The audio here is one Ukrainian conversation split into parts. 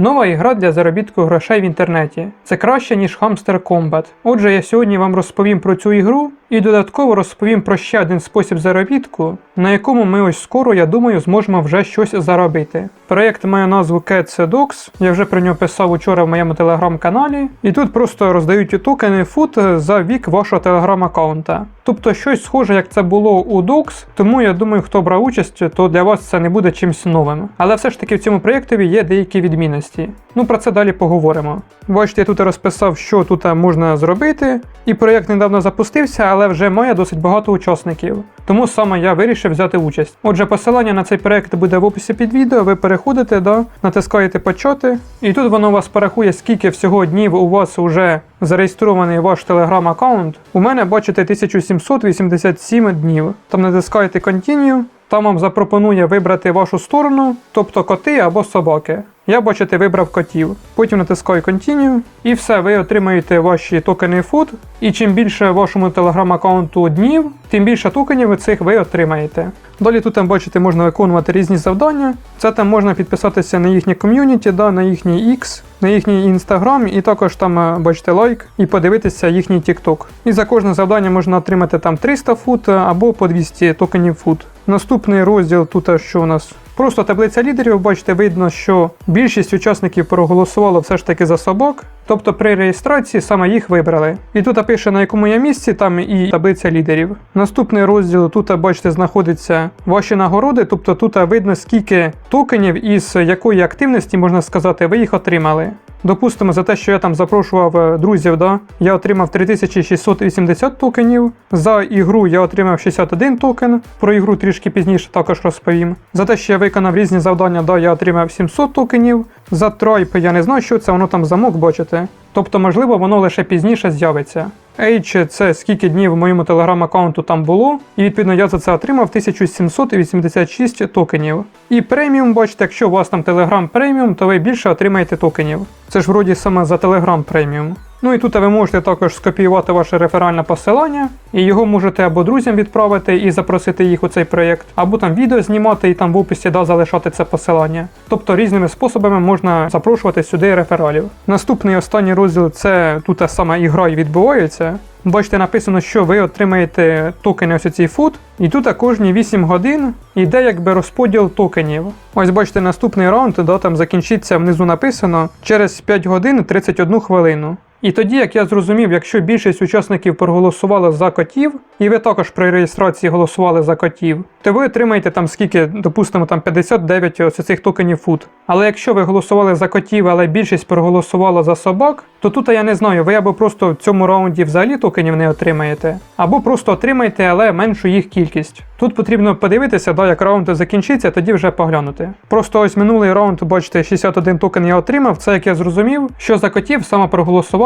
Нова ігра для заробітку грошей в інтернеті. Це краще, ніж Hamster Combat. Отже, я сьогодні вам розповім про цю ігру і додатково розповім про ще один спосіб заробітку, на якому ми ось скоро, я думаю, зможемо вже щось заробити. Проєкт має назву Cat Dogs, я вже про нього писав учора в моєму телеграм-каналі, і тут просто роздають токени фут за вік вашого телеграм-аккаунта. Тобто щось схоже, як це було у Dogs, тому я думаю, хто брав участь, то для вас це не буде чимось новим. Але все ж таки в цьому проєктові є деякі відмінності. Ну про це далі поговоримо. Бачите, я тут розписав, що тут можна зробити, і проєкт недавно запустився, але вже має досить багато учасників. Тому саме я вирішив взяти участь. Отже, посилання на цей проєкт буде в описі під відео. Ви переходите, да, натискаєте почати, і тут воно вас порахує, скільки всього днів у вас вже зареєстрований ваш телеграм-аккаунт. У мене бачите 1787 днів. Там натискаєте Continue, там вам запропонує вибрати вашу сторону, тобто коти або собаки. Я, бачите, вибрав котів. Потім натискаю Continue, і все, ви отримаєте ваші токени FOOD. І чим більше вашому телеграм-аккаунту днів, тим більше токенів цих ви отримаєте. Далі тут там бачите, можна виконувати різні завдання. Це там можна підписатися на їхнє ком'юніті, да, на їхній X, на їхній інстаграм, і також там е, бачите лайк і подивитися їхній TikTok. І за кожне завдання можна отримати там 300 фут або по 200 токенів фут. Наступний розділ тут е, що у нас. Просто таблиця лідерів, бачите, видно, що більшість учасників проголосувало все ж таки за собак, тобто при реєстрації саме їх вибрали. І тут пише на якому я місці, там і таблиця лідерів. Наступний розділ тут, бачите, знаходиться ваші нагороди, тобто тут видно, скільки токенів із якої активності, можна сказати, ви їх отримали. Допустимо, за те, що я там запрошував е, друзів, да, я отримав 3680 токенів. За ігру я отримав 61 токен. Про ігру трішки пізніше також розповім. За те, що я виконав різні завдання, да, я отримав 700 токенів. За трайп я не знаю, що це, воно там замок, бачите. Тобто, можливо, воно лише пізніше з'явиться. H – це скільки днів в моєму телеграм-аккаунту там було, і відповідно я за це отримав 1786 токенів. І преміум, бачите, якщо у вас там Telegram преміум, то ви більше отримаєте токенів. Це ж вроді саме за Telegram преміум. Ну і тут ви можете також скопіювати ваше реферальне посилання, і його можете або друзям відправити і запросити їх у цей проєкт, або там відео знімати і там в описі да, залишати це посилання. Тобто різними способами можна запрошувати сюди рефералів. Наступний останній розділ це тут саме ігра і відбувається. Бачите, написано, що ви отримаєте токени ось цей фут, і тут кожні 8 годин йде якби розподіл токенів. Ось бачите, наступний раунд, да, там закінчиться внизу написано через 5 годин 31 хвилину. І тоді, як я зрозумів, якщо більшість учасників проголосували за котів, і ви також при реєстрації голосували за котів, то ви отримаєте там скільки, допустимо, там 59 ось цих токенів фут. Але якщо ви голосували за котів, але більшість проголосувала за собак, то тут я не знаю, ви або просто в цьому раунді взагалі токенів не отримаєте, або просто отримаєте, але меншу їх кількість. Тут потрібно подивитися, да, як раунд закінчиться, тоді вже поглянути. Просто ось минулий раунд, бачите, 61 токен я отримав. Це як я зрозумів, що за котів саме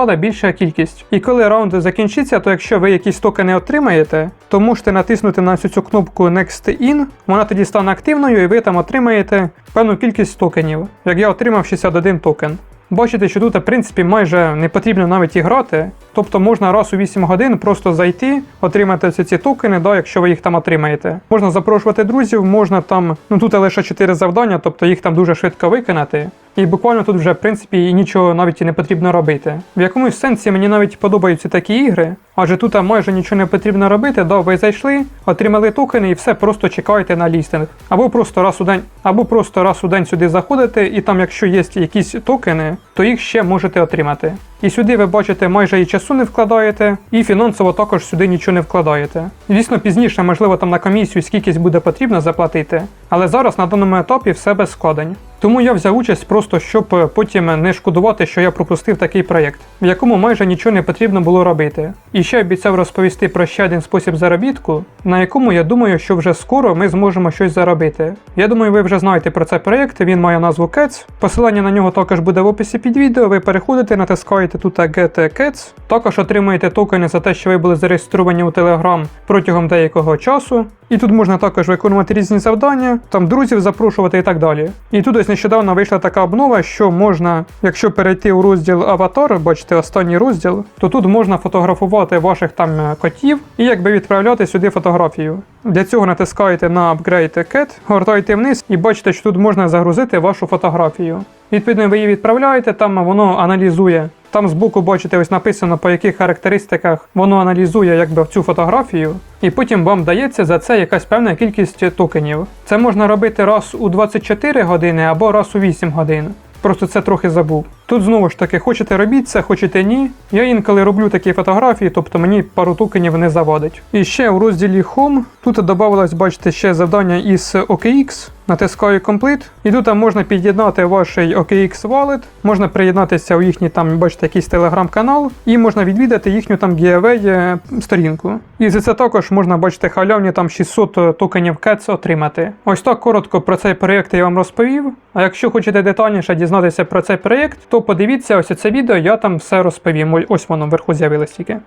проголосувала більша кількість. І коли раунд закінчиться, то якщо ви якісь токени отримаєте, то можете натиснути на цю, кнопку Next In, вона тоді стане активною, і ви там отримаєте певну кількість токенів. Як я отримав 61 токен. Бачите, що тут, в принципі, майже не потрібно навіть і грати. Тобто можна раз у 8 годин просто зайти, отримати ці, ці токени, да, якщо ви їх там отримаєте. Можна запрошувати друзів, можна там, ну тут лише 4 завдання, тобто їх там дуже швидко виконати. І буквально тут вже, в принципі, нічого навіть не потрібно робити. В якомусь сенсі мені навіть подобаються такі ігри, адже тут майже нічого не потрібно робити, да, ви зайшли, отримали токени і все просто чекаєте на лістинг. Або просто раз у день, або просто раз у день сюди заходите, і там, якщо є якісь токени, то їх ще можете отримати. І сюди ви бачите, майже і часу не вкладаєте, і фінансово також сюди нічого не вкладаєте. Звісно, пізніше, можливо, там на комісію скількись буде потрібно заплатити, але зараз на даному етапі все без складень. Тому я взяв участь просто, щоб потім не шкодувати, що я пропустив такий проєкт, в якому майже нічого не потрібно було робити. І ще обіцяв розповісти про ще один спосіб заробітку, на якому я думаю, що вже скоро ми зможемо щось заробити. Я думаю, ви вже знаєте про цей проєкт, він має назву Cats. Посилання на нього також буде в описі під відео. Ви переходите, натискаєте тут Get Cats. Також отримуєте токени за те, що ви були зареєстровані у Telegram протягом деякого часу. І І тут можна також виконувати різні завдання, там друзів запрошувати і так далі. І тут ось нещодавно вийшла така обнова, що можна, якщо перейти у розділ Аватар, бачите останній розділ, то тут можна фотографувати ваших там е, котів і якби відправляти сюди фотографію. Для цього натискаєте на Upgrade Cat, гортаєте вниз і бачите, що тут можна загрузити вашу фотографію. Відповідно, ви її відправляєте, там воно аналізує. Там збоку бачите, ось написано по яких характеристиках воно аналізує якби цю фотографію, і потім вам дається за це якась певна кількість токенів. Це можна робити раз у 24 години або раз у 8 годин. Просто це трохи забув. Тут знову ж таки, хочете робіть це, хочете ні. Я інколи роблю такі фотографії, тобто мені пару токенів не завадить. І ще у розділі Home тут додавалось, бачите, ще завдання із OKX. Натискаю Complete, і тут можна під'єднати ваш OKX Wallet, можна приєднатися у їхній там, бачите, якийсь телеграм-канал, і можна відвідати їхню там giveaway е, сторінку. І за це також можна бачити халявні там 600 токенів CATS отримати. Ось так коротко про цей проєкт я вам розповів. А якщо хочете детальніше дізнатися про цей проєкт, то подивіться ось це відео, я там все розповім. Ось воно вверху з'явилось тільки.